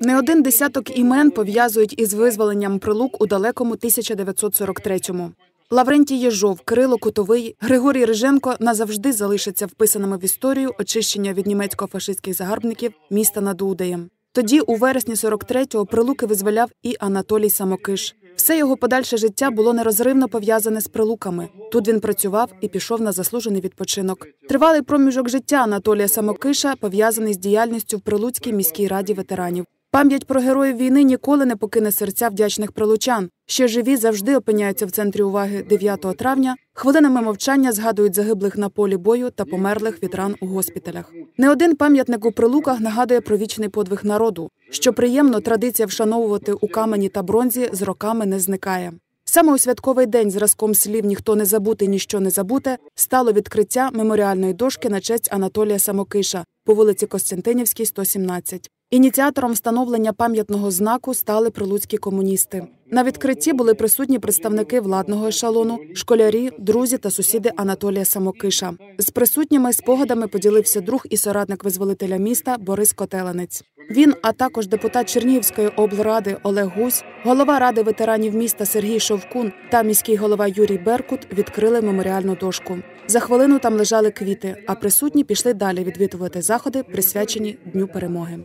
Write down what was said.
Не один десяток імен пов'язують із визволенням прилук у далекому 1943-му. Лаврентій Єжов, Кирило Кутовий, Григорій Риженко назавжди залишаться вписаними в історію очищення від німецько-фашистських загарбників міста над Удеєм. Тоді, у вересні 43-го, прилуки визволяв і Анатолій Самокиш. Все його подальше життя було нерозривно пов'язане з прилуками. Тут він працював і пішов на заслужений відпочинок. Тривалий проміжок життя Анатолія Самокиша пов'язаний з діяльністю в Прилуцькій міській раді ветеранів. Пам'ять про героїв війни ніколи не покине серця вдячних прилучан. Ще живі завжди опиняються в центрі уваги 9 травня. Хвилинами мовчання згадують загиблих на полі бою та померлих від ран у госпіталях. Не один пам'ятник у прилуках нагадує про вічний подвиг народу. Що приємно, традиція вшановувати у камені та бронзі з роками не зникає. Саме у святковий день зразком слів ніхто не забути, ніщо не забуте стало відкриття меморіальної дошки на честь Анатолія Самокиша по вулиці Костянтинівській, 117. Ініціатором встановлення пам'ятного знаку стали прилуцькі комуністи. На відкритті були присутні представники владного ешелону, школярі, друзі та сусіди Анатолія Самокиша. З присутніми спогадами поділився друг і соратник визволителя міста Борис Котеленець. Він, а також депутат Чернігівської облради Олег Гусь, голова ради ветеранів міста Сергій Шовкун та міський голова Юрій Беркут відкрили меморіальну дошку. За хвилину там лежали квіти, а присутні пішли далі відвідувати заходи, присвячені Дню перемоги.